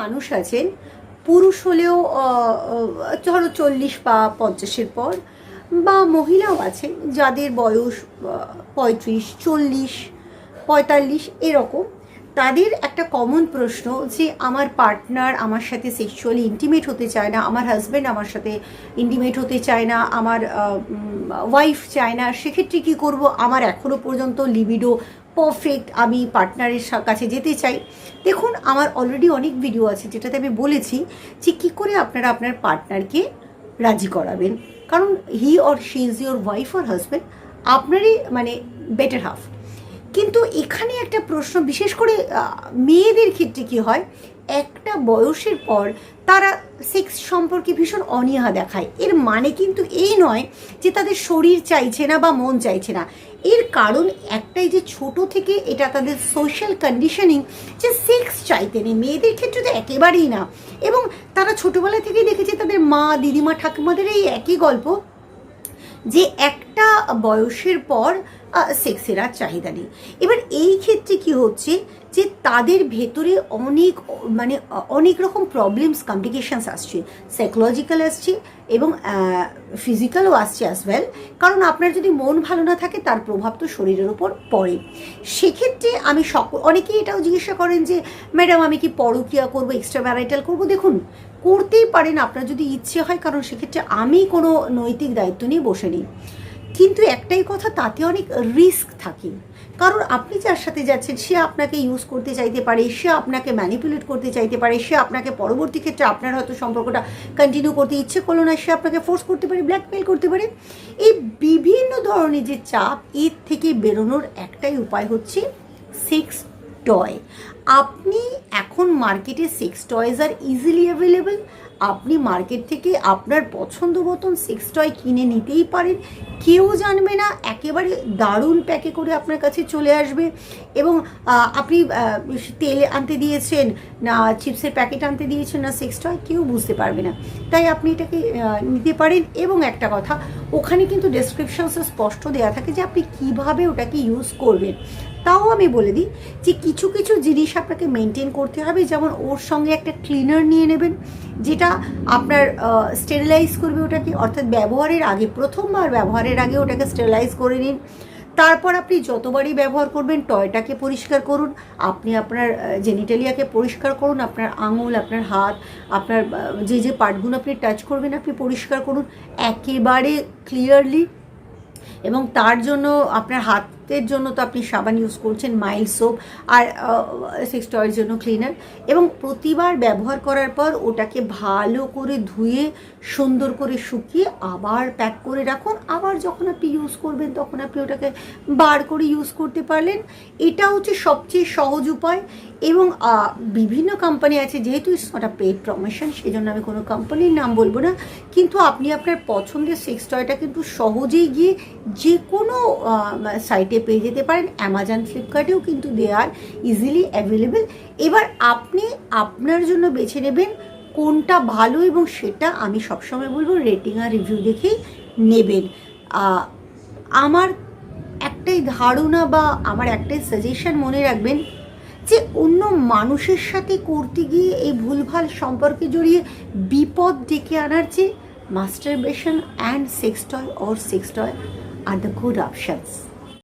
মানুষ আছেন, পুরুষ হলেও ধরো চল্লিশ বা পঞ্চাশের পর, বা মহিলাও আছেন যাদের বয়স পঁয়ত্রিশ, চল্লিশ, পঁয়তাল্লিশ এরকম, তাদের একটা কমন প্রশ্ন যে আমার পার্টনার আমার সাথে সেক্সুয়ালি ইন্টিমেট হতে চায় না, আমার হাজব্যান্ড আমার সাথে ইন্টিমেট হতে চায় না, আমার ওয়াইফ চায় না, সেক্ষেত্রে কী করব? আমার এখনও পর্যন্ত লিবিডো পারফেক্ট আমি পার্টনারের কাছে যেতে চাই। দেখুন, আমার অলরেডি অনেক ভিডিও আছে যেটাতে আমি বলেছি যে কী করে আপনারা আপনার পার্টনারকে রাজি করাবেন। কারণ he or she is your wife or husband আপনারই মানে বেটার হাফ কিন্তু এখানে একটা প্রশ্ন, বিশেষ করে মেয়েদের ক্ষেত্রে কি হয়? একটা বয়সের পর তারা সেক্স সম্পর্কে ভীষণ অনীহা দেখায়। এর মানে কিন্তু এই নয় যে তাদের শরীর চাইছে না বা মন চাইছে না। এর কারণ একটাই যে ছোট থেকে এটা তাদের সোশ্যাল কন্ডিশনিং যে সেক্স চাইতে নেই। মেয়েদের ক্ষেত্রে তো একেবারেই না। এবং তারা ছোটোবেলা থেকেই দেখেছে তাদের মা, দিদিমা, ঠাকুমাদের এই একই গল্প যে একটা বয়সের পর সেক্সের আর চাহিদা নেই। এবার এই ক্ষেত্রে কি হচ্ছে যে তাদের ভেতরে অনেক মানে অনেক রকম প্রবলেমস কমপ্লিকেশনস আসছে। সাইকোলজিক্যাল আসছে এবং ফিজিক্যালও আসছে অ্যাজ ওয়েল কারণ আপনার যদি মন ভালো না থাকে, তার প্রভাব তো শরীরের ওপর পড়ে। সেক্ষেত্রে আমি সকল অনেকেই এটাও জিজ্ঞাসা করেন যে, ম্যাডাম, আমি কি পরকিয়া করব এক্সট্রা ম্যারাইটাল করব? দেখুন, করতেই পারেন। আপনার যদি ইচ্ছে হয়, কারণ সেক্ষেত্রে আমি কোনো নৈতিক দায়িত্ব নিয়ে বসে নিই। কিন্তু একটাই কথা, তাতে অনেক রিস্ক থাকে। কারণ আপনি যার সাথে যাচ্ছেন, সে আপনাকে ইউজ করতে চাইতে পারে, সে আপনাকে ম্যানিপুলেট করতে চাইতে পারে, সে আপনাকে পরবর্তী ক্ষেত্রে আপনার হয়তো সম্পর্কটা কন্টিনিউ করতে ইচ্ছে করল না, সে আপনাকে ফোর্স করতে পারে ব্ল্যাকমেল করতে পারে। এই বিভিন্ন ধরনের যে চাপ, এর থেকে বেরোনোর একটাই উপায় হচ্ছে সেক্স টয় আপনি এখন মার্কেটে sex toys are easily available আপনি মার্কেট থেকে আপনার পছন্দ মতন সেক্স টয় কিনে নিতেই পারেন। কেউ জানবে না, একেবারে দারুণ প্যাকে করে আপনার কাছে চলে আসবে। এবং আপনি তেল আনতে দিয়েছেন, না, চিপসের প্যাকেট আনতে দিয়েছেন না সেক্স টয় কেউ বুঝতে পারবে না। তাই আপনি এটাকে নিতে পারেন। এবং একটা কথা, ওখানে কিন্তু ডেসক্রিপশনসে স্পষ্ট দেওয়া থাকে যে আপনি কীভাবে ওটাকে ইউজ করবেন। তাও আমি বলে দিই যে কিছু কিছু জিনিস আপনাকে মেনটেন করতে হবে। যেমন ওর সঙ্গে একটা ক্লিনার নিয়ে নেবেন, যেটা আপনার স্টেরিলাইজ করবে ওটাকে, অর্থাৎ ব্যবহারের আগে, প্রথমবার ব্যবহারের আগে ওটাকে স্টেরিলাইজ করে নিন। তারপর আপনি যতবারই ব্যবহার করবেন, টয়টাকে পরিষ্কার করুন, আপনি আপনার জেনিটালিয়াকে পরিষ্কার করুন, আপনার আঙুল, আপনার হাত, আপনার যে যে পার্টগুলো আপনি টাচ করবেন, আপনি পরিষ্কার করুন। একেবারে ক্লিয়ারলি এবং তার জন্য আপনার হাতের জন্য তো আপনি সাবান ইউজ করছেন মাইল সোপ আর সেক্স টয়ের জন্য ক্লিনার এবং প্রতিবার ব্যবহার করার পর ওটাকে ভালো করে ধুয়ে, সুন্দর করে শুকিয়ে আবার প্যাক করে রাখুন। আবার যখন আপনি ইউজ করবেন তখন আপনি ওটাকে বার করে ইউজ করতে পারলেন। এটা হচ্ছে সবচেয়ে সহজ উপায় এবং বিভিন্ন কোম্পানি আছে, যেহেতু ওটা পেড প্রমোশন সেই জন্য আমি কোনো কোম্পানির নাম বলব না। কিন্তু আপনি আপনার পছন্দের সেক্স টয়টা কিন্তু সহজেই গিয়ে যে কোনো সাইটে পেয়ে যেতে পারেন। অ্যামাজন ফ্লিপকার্টেও কিন্তু দে আর ইজিলি অ্যাভেলেবেল এবার আপনি আপনার জন্য বেছে নেবেন কোনটা ভালো এবং সেটা আমি সবসময় বলব রেটিং আর রিভিউ দেখেই নেবেন। আমার একটাই ধারণা বা আমার একটাই সাজেশন মনে রাখবেন যে অন্য মানুষের সাথে করতে গিয়ে এই ভুলভাল সম্পর্কে জড়িয়ে বিপদ ডেকে আনার চেয়ে masturbation and sex toy or sex toy are the good options